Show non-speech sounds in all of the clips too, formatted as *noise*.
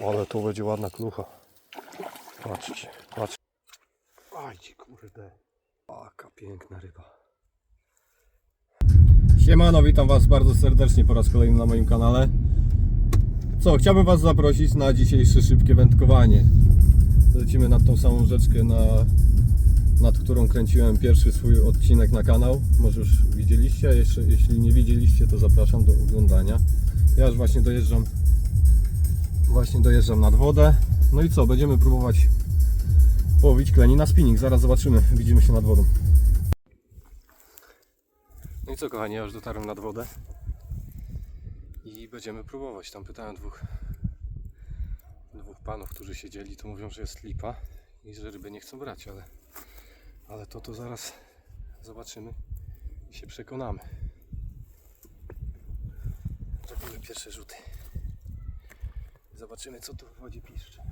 Ale to będzie ładna klucha. Patrzcie, patrzcie. Aj ci kurde. Jaka piękna ryba. Siemano, witam Was bardzo serdecznie po raz kolejny na moim kanale. Co, chciałbym Was zaprosić na dzisiejsze szybkie wędkowanie. Lecimy nad tą samą rzeczkę, na, nad którą kręciłem pierwszy swój odcinek na kanał. Może już widzieliście, a jeszcze, jeśli nie widzieliście, to zapraszam do oglądania. Ja już właśnie dojeżdżam Właśnie dojeżdżam nad wodę. No i co, będziemy próbować połowić kleni na spinning. Zaraz zobaczymy, widzimy się nad wodą. No i co kochani, ja już dotarłem nad wodę. I będziemy próbować. Tam pytałem dwóch, dwóch panów, którzy siedzieli, to mówią, że jest lipa i że ryby nie chcą brać, ale, ale to to zaraz zobaczymy i się przekonamy. Zrobimy pierwsze rzuty. Zobaczymy co tu w wodzie piszczy.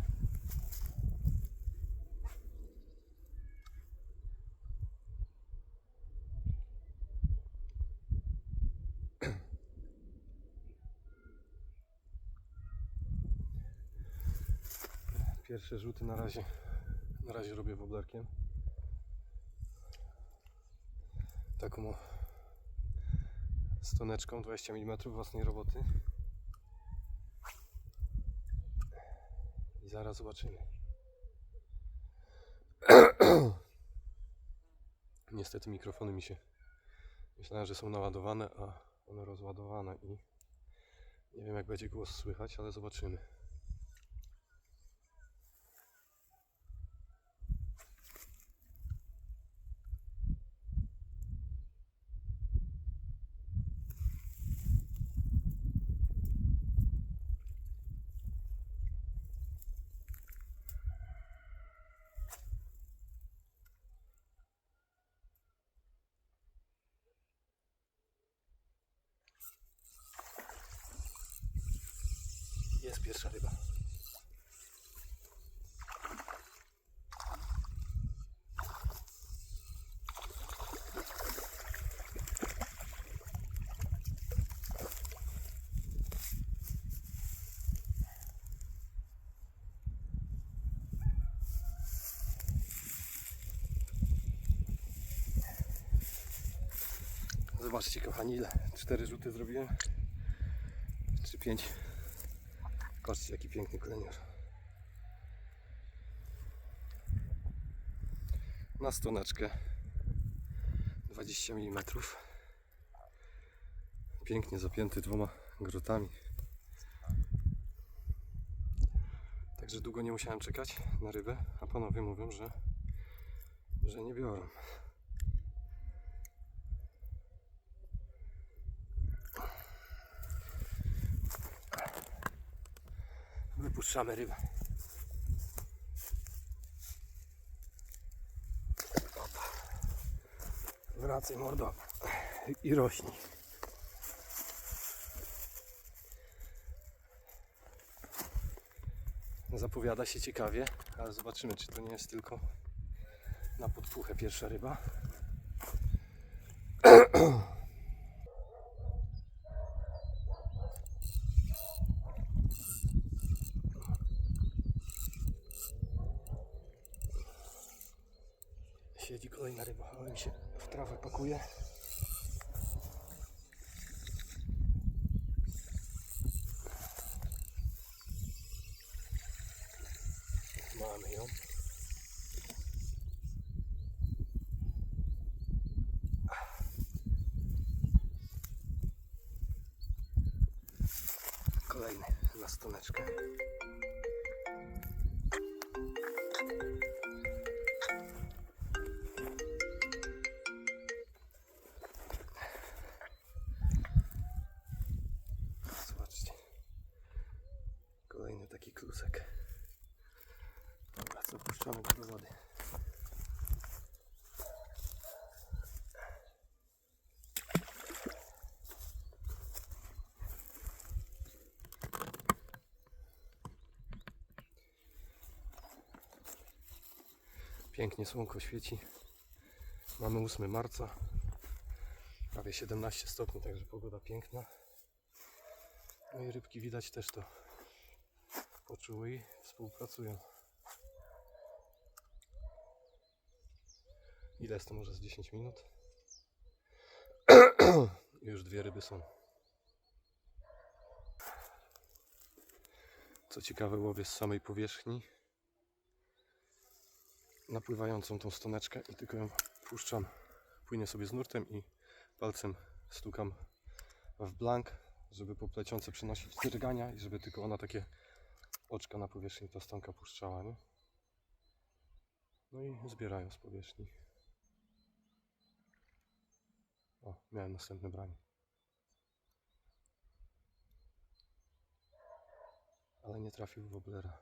Pierwsze rzuty na razie na razie robię woblerkiem. Taką stoneczką 20 mm własnej roboty. Zaraz zobaczymy. *clears throat* Niestety mikrofony mi się. Myślałem, że są naładowane, a one rozładowane i nie wiem jak będzie głos słychać, ale zobaczymy. Jest pierwsza ryba. Zobaczcie kochani ile. Cztery rzuty zrobiłem. Czy pięć. Patrzcie jaki piękny kolenior. Na stoneczkę 20 mm. Pięknie zapięty dwoma grotami. Także długo nie musiałem czekać na rybę, a panowie mówią, że, że nie biorą. Wypuszczamy rybę. Wracaj mordo i rośnij. Zapowiada się ciekawie, ale zobaczymy czy to nie jest tylko na podpuchę pierwsza ryba. *clears throat* Siedzi kolejna ryba, ale mi się w trawę pakuje. Mamy ją. Kolejny na stoneczkę. Pięknie słonko świeci. Mamy 8 marca. Prawie 17 stopni, także pogoda piękna. No i rybki widać też to czuły i współpracują. Ile jest to może z 10 minut? *clears throat* Już dwie ryby są. Co ciekawe, łowię z samej powierzchni napływającą tą stoneczkę i tylko ją puszczam. Płynie sobie z nurtem i palcem stukam w blank, żeby po plecionce przenosić drgania i żeby tylko ona takie oczka na powierzchni ta stonka puszczała, nie? No i zbierają z powierzchni. O, miałem następne branie. Ale nie trafił w woblera.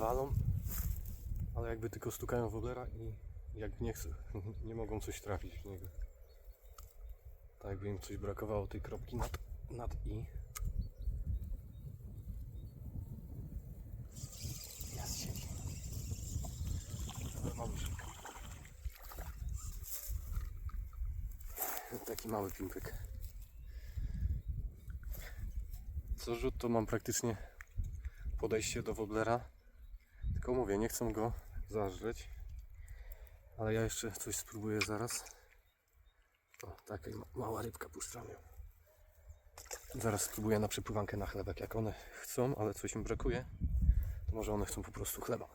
Walą, ale jakby tylko stukają w woblera i jak nie chcą, *laughs* nie mogą coś trafić w niego. Tak jakby im coś brakowało tej kropki nad, nad i. Jest siedzi. Taki mały pimpek. Co rzut to mam praktycznie podejście do woblera. Tylko mówię, nie chcę go zażreć. Ale ja jeszcze coś spróbuję zaraz. O, taka ma- mała rybka puszczamy. Zaraz spróbuję na przepływankę na chlebek, jak one chcą, ale coś im brakuje. To może one chcą po prostu chleba.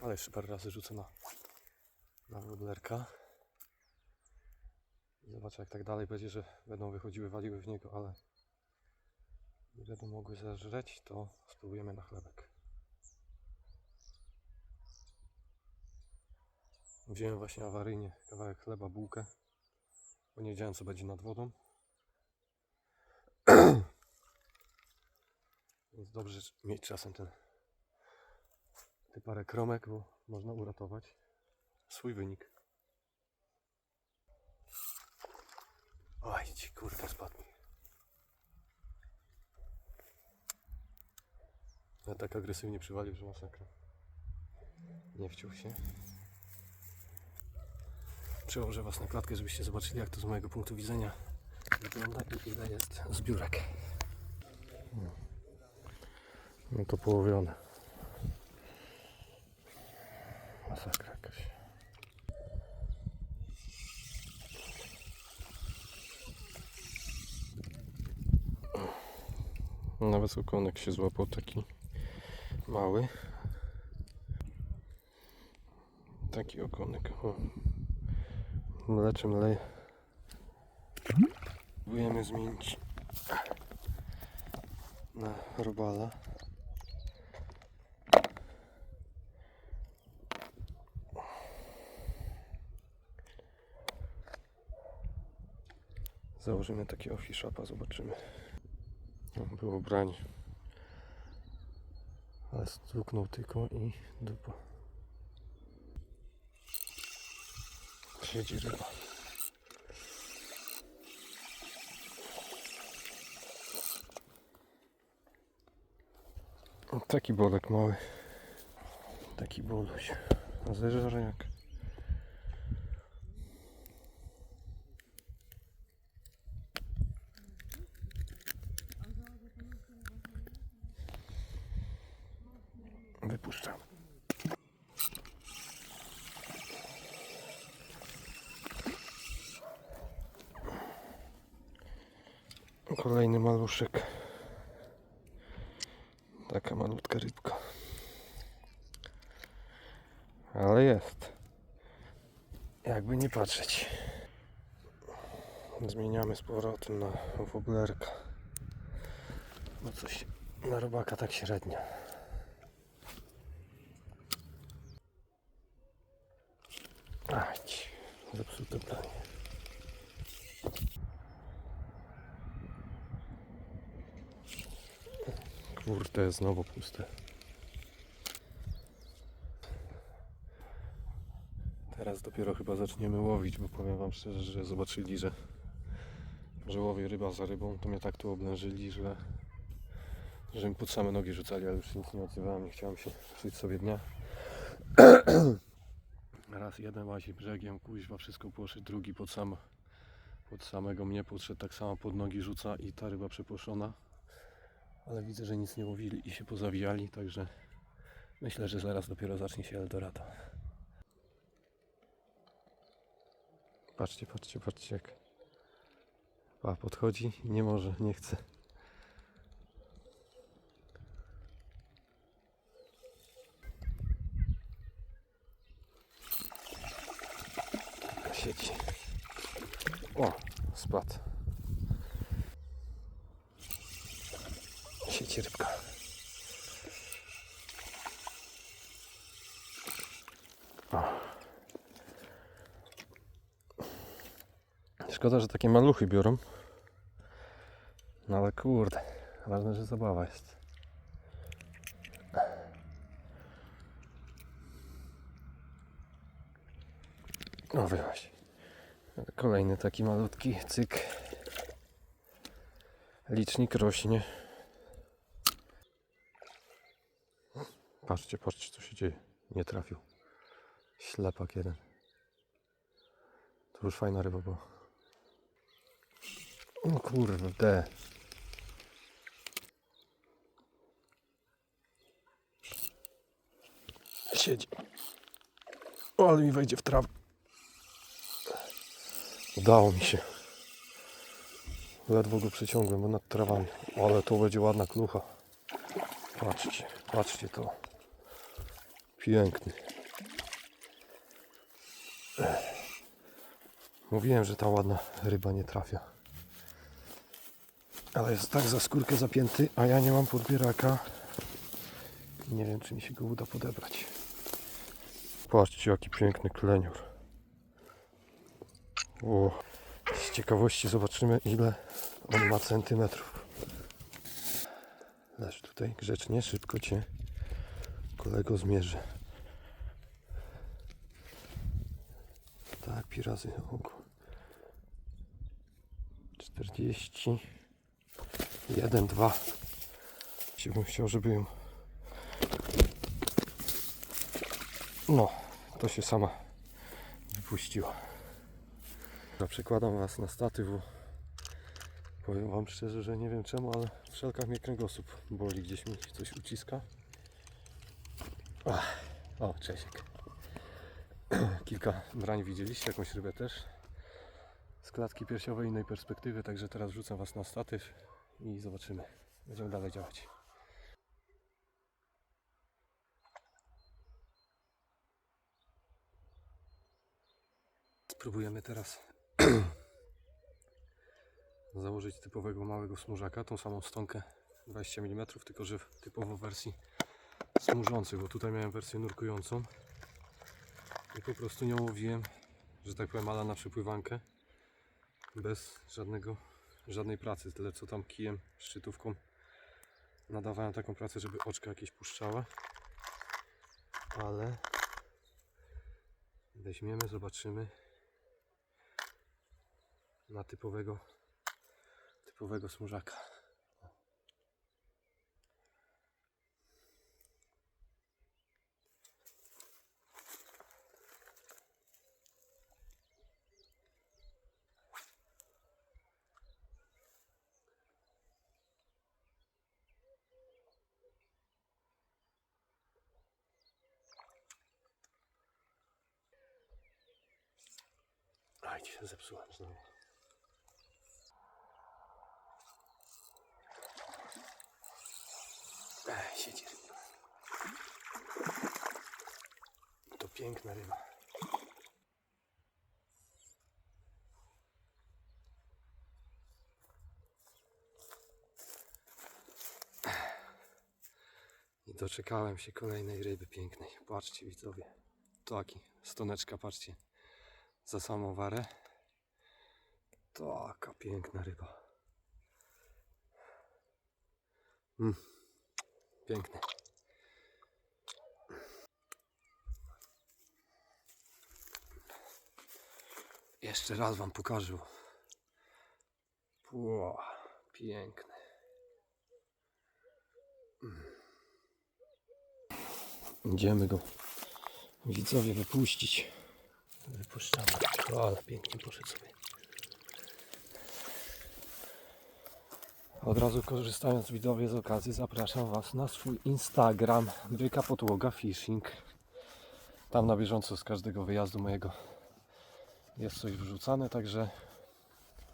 Ale jeszcze parę razy rzucę na, na woblerka. Zobaczę jak tak dalej będzie, że będą wychodziły, waliły w niego, ale będą mogły zażreć, to spróbujemy na chlebek. Wziąłem właśnie awaryjnie kawałek chleba, bułkę, bo nie wiedziałem co będzie nad wodą. *clears throat* Więc dobrze mieć czasem ten te parę kromek, bo można uratować swój wynik. Oj, ci kurka spadł Ja tak agresywnie przywalił, że masakra. Nie wciął się. Przełożę Was na klatkę, żebyście zobaczyli, jak to z mojego punktu widzenia wygląda i ile jest zbiórek. No to połowione. Masakra jakaś. Nawet okonek się złapał taki mały. Taki okonek. O. Mleczy mleje. Próbujemy zmienić na robala. Założymy takiego fiszapa, zobaczymy. Było branie. Ale stuknął tylko i dupa. Siedzi ryba. Taki bolek mały. Taki boluś. Jak. Wypuszczam. Kolejny maluszek. Taka malutka rybka. Ale jest. Jakby nie patrzeć. Zmieniamy z powrotem na woblerka. Bo coś na robaka tak średnio. Ać, zepsute planie. Kurde, znowu puste. Teraz dopiero chyba zaczniemy łowić, bo powiem wam szczerze, że zobaczyli, że, że łowię ryba za rybą, to mnie tak tu oblężyli, że, że mi pod same nogi rzucali, ale już nic nie odzywałem, nie chciałem się żyć sobie dnia. *clears throat* Raz jeden łazi brzegiem, kuźwa, wszystko poszedł, drugi pod sam Pod samego mnie podszedł, tak samo pod nogi rzuca i ta ryba przeproszona. Ale widzę, że nic nie łowili i się pozawijali, także myślę, że zaraz dopiero zacznie się Eldorado. Patrzcie, patrzcie, patrzcie jak. A, podchodzi, nie może, nie chce. Sieci. O, spadł. Sieci rybka. Szkoda, że takie maluchy biorą. No ale kurde, ważne, że zabawa jest. No wyłaś. Kolejny taki malutki cyk. Licznik rośnie. Patrzcie, patrzcie co się dzieje. Nie trafił. Ślepak jeden. To już fajna ryba była. O kurde. Siedzi. O, ale mi wejdzie w trawę. Udało mi się. Ledwo go przyciągłem, bo nad trawami. Ale to będzie ładna klucha. Patrzcie, patrzcie to. Piękny. Mówiłem, że ta ładna ryba nie trafia. Ale jest tak za skórkę zapięty, a ja nie mam podbieraka. Nie wiem, czy mi się go uda podebrać. Patrzcie, jaki piękny klenior. O, z ciekawości zobaczymy, ile on ma centymetrów. Leż tutaj grzecznie, szybko cię kolego zmierzy. Tak, pi razy około 40 1, 2 Ci bym chciał, żeby ją no, to się sama wypuściła Przekładam Was na statyw, powiem Wam szczerze, że nie wiem czemu, ale w szelkach mnie kręgosłup boli, gdzieś mi coś uciska. Ach, o, Czesiek. *clears throat* Kilka brań widzieliście, jakąś rybę też. Z klatki piersiowej innej perspektywy, także teraz rzucam Was na statyw i zobaczymy. Będziemy dalej działać. Spróbujemy teraz *clears throat* założyć typowego małego smużaka, tą samą stonkę 20 mm, tylko że w typowo wersji smużącej, bo tutaj miałem wersję nurkującą i po prostu nie łowiłem, że tak powiem, ala na przepływankę bez żadnego, żadnej pracy, tyle co tam kijem, szczytówką nadawałem taką pracę, żeby oczka jakieś puszczała ale weźmiemy, zobaczymy na typowego typowego smużaka. Aj, się zepsułem znowu. Ej, siedzi ryba. To piękna ryba. I doczekałem się kolejnej ryby pięknej. Patrzcie widzowie. Taki, stoneczka, patrzcie. Za samą warę. Taka piękna ryba. Mm. Piękny. Jeszcze raz Wam pokażę. Ło, piękny. Mm. Idziemy go widzowie wypuścić. Wypuszczamy. O, ale pięknie poszedł sobie. Od razu korzystając widzowie z okazji zapraszam Was na swój Instagram Byka Podłoga Fishing. Tam na bieżąco z każdego wyjazdu mojego jest coś wrzucane, także,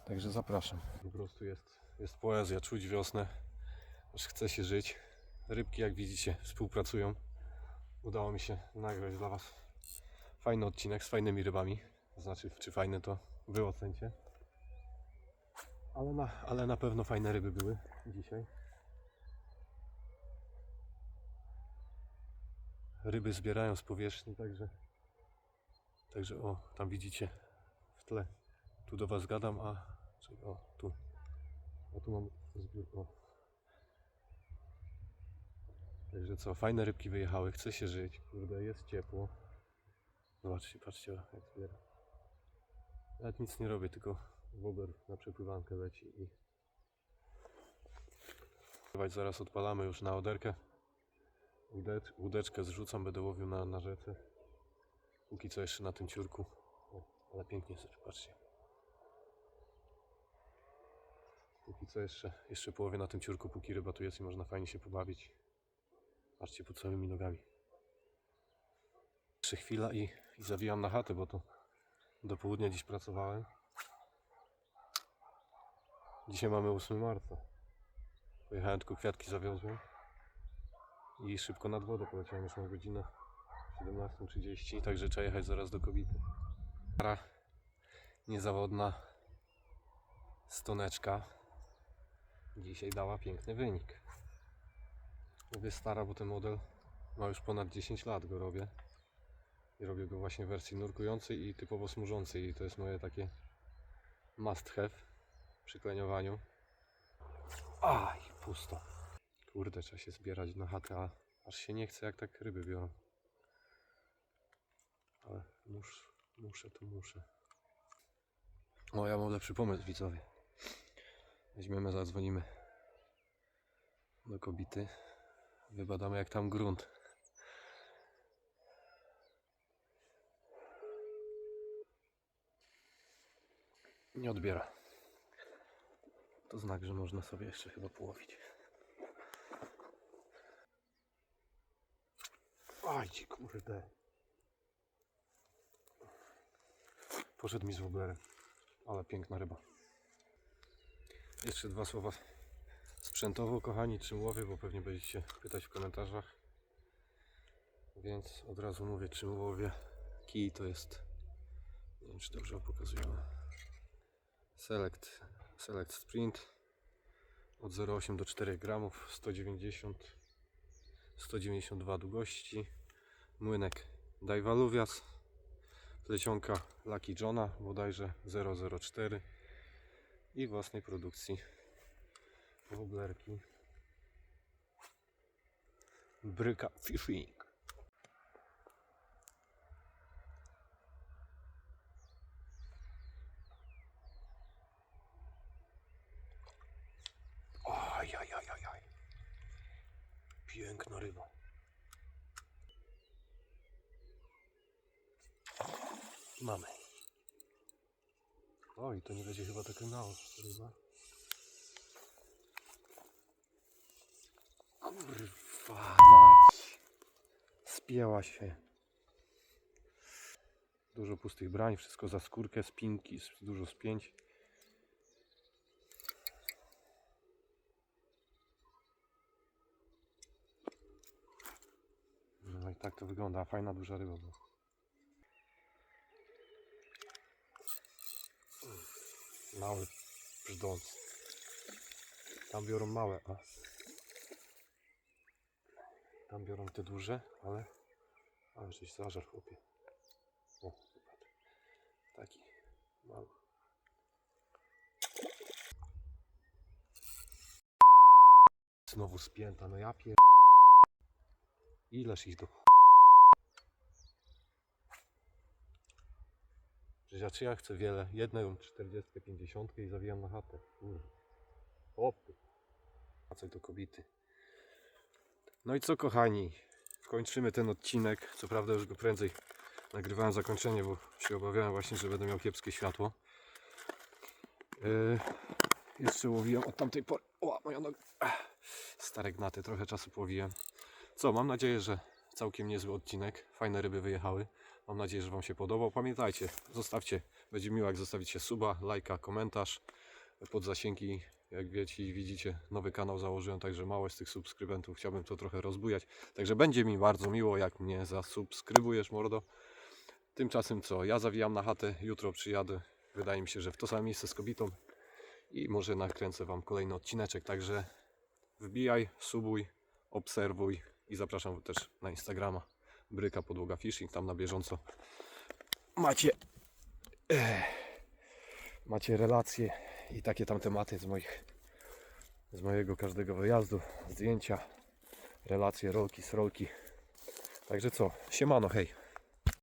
także zapraszam. Po prostu jest, jest poezja, czuć wiosnę, aż chce się żyć. Rybki jak widzicie współpracują. Udało mi się nagrać dla Was fajny odcinek z fajnymi rybami. Znaczy, czy fajne to Wy ocencie. Ale na, ale na pewno fajne ryby były dzisiaj. Ryby zbierają z powierzchni, także Także o, tam widzicie w tle. Tu do Was gadam, a o, tu. A tu mam zbiór. O. Także co, fajne rybki wyjechały, chce się żyć. Kurde, jest ciepło. Zobaczcie, patrzcie jak zbiera. Nawet nic nie robię, tylko wober na przepływankę leci i zaraz odpalamy już na oderkę. Łódecz- Łódeczkę zrzucam, będę łowił na, na rzece. Póki co jeszcze na tym ciurku. O, ale pięknie sobie, patrzcie. Póki co jeszcze, jeszcze połowie na tym ciurku, póki ryba tu jest i można fajnie się pobawić. Patrzcie pod całymi nogami. Jeszcze chwila i, i zawijam na chatę, bo to do południa dziś pracowałem. Dzisiaj mamy 8 marca. Pojechałem tylko kwiatki zawiozłem. I szybko nad wodę poleciałem, już mam godzinę 17.30, także trzeba jechać zaraz do Kobity. Para niezawodna stoneczka dzisiaj dała piękny wynik. Mówię stara, bo ten model ma już ponad 10 lat go robię. Robię go właśnie w wersji nurkującej i typowo smużącej. I to jest moje takie must have przy kleniowaniu. Aj, pusto. Kurde, trzeba się zbierać na chatę, a aż się nie chce jak tak ryby biorą. Ale mus, muszę, to muszę. O, ja mam lepszy pomysł, widzowie. Weźmiemy, zadzwonimy do kobity. Wybadamy jak tam grunt. Nie odbiera. To znak, że można sobie jeszcze chyba połowić. Aj, ci kurde. Poszedł mi z woblerem. Ale piękna ryba. Jeszcze dwa słowa sprzętowo, kochani, czym łowię, bo pewnie będziecie pytać w komentarzach. Więc od razu mówię, czym łowię. Kij to jest, nie wiem czy dobrze pokazuję. Select, Select Sprint od 0,8 do 4 gramów, 190, 192 długości. Młynek Daiwaluvias, plecionka Lucky Johna, bodajże 004 i własnej produkcji woblerki Bryka Fishing. Piękna ryba. Mamy. Oj, to nie będzie chyba taka mała ryba. Kurwa mać. Spięła się. Dużo pustych brań, wszystko za skórkę, spinki, dużo spięć. No i tak to wygląda. Fajna, duża ryba była. Mały brzdąc. Tam biorą małe, a tam biorą te duże, ale ale żeś zażar chłopie. O, zobacz. Taki mały. Znowu spięta, no ja pier... Ileż ich do ch... Przecież ja chcę wiele? Jedną 40, 50 i zawijam na chatę. Kurde. Opy. Wracaj do kobity. No i co kochani? Kończymy ten odcinek. Co prawda już go prędzej nagrywałem zakończenie, bo się obawiałem właśnie, że będę miał kiepskie światło. Yy, jeszcze łowiłem od tamtej pory. O, moja noga. Stare gnaty, trochę czasu połowiłem. Co, mam nadzieję, że całkiem niezły odcinek. Fajne ryby wyjechały. Mam nadzieję, że Wam się podobał. Pamiętajcie, zostawcie, będzie miło jak zostawicie suba, lajka, komentarz pod zasięgi. Jak wiecie i widzicie, nowy kanał założyłem, także mało z tych subskrybentów. Chciałbym to trochę rozbujać. Także będzie mi bardzo miło, jak mnie zasubskrybujesz, mordo. Tymczasem co, ja zawijam na chatę, jutro przyjadę. Wydaje mi się, że w to samo miejsce z kobietą i może nakręcę Wam kolejny odcineczek. Także wbijaj, subuj, obserwuj i zapraszam też na Instagrama Bryka Podłoga Fishing, tam na bieżąco macie eh, macie relacje i takie tam tematy z moich z mojego każdego wyjazdu, zdjęcia, relacje, rolki, srolki. Także co, siemano, hej.